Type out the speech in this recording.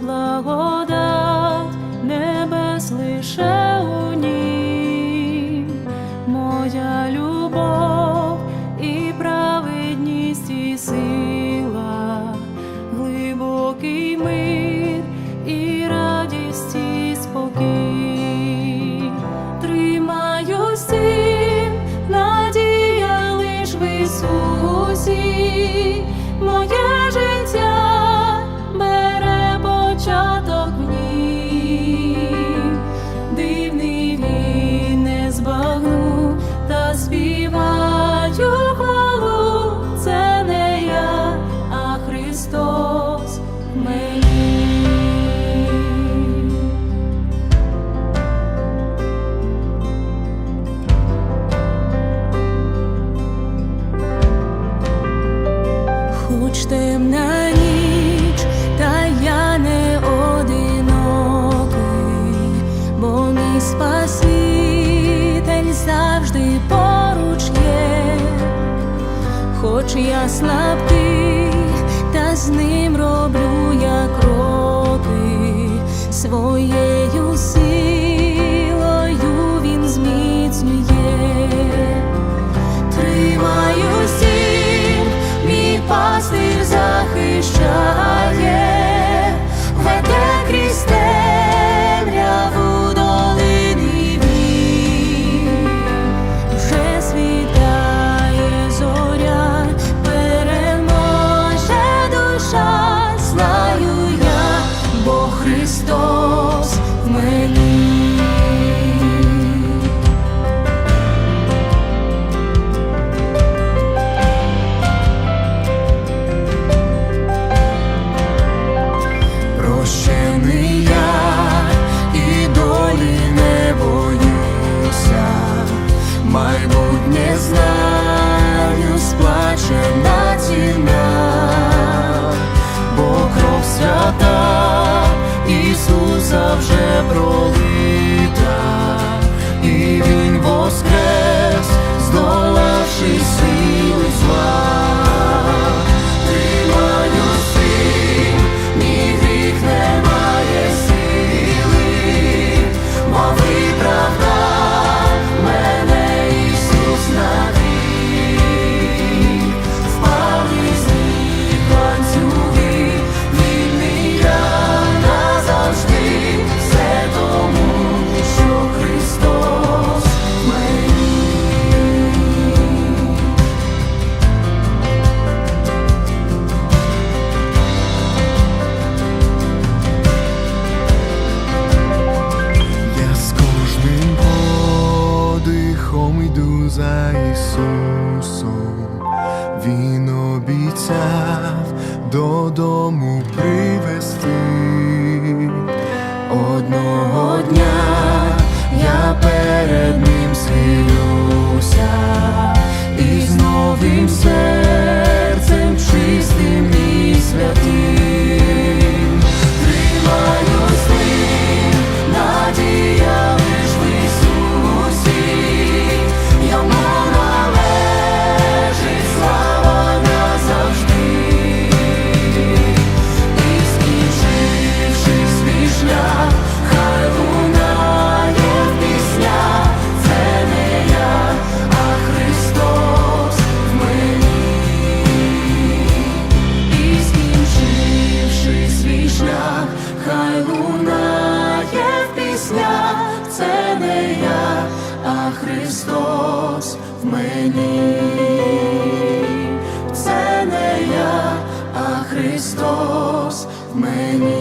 благодать небес лише у нім, моя любов і праведність, і сила, глибокий мир і радість, і спокій, тримаю сім, надія лиш в моя. темна ніч, та я не одинокий, бо мій спаситель завжди поруч є, хоч я слабкий, та з ним роблю я кроки своє. вже про. Ісусом, Він обіцяв додому привести одного дня я перед ним схилюся і знов він все. Христос в мені, це не я, а Христос в мені.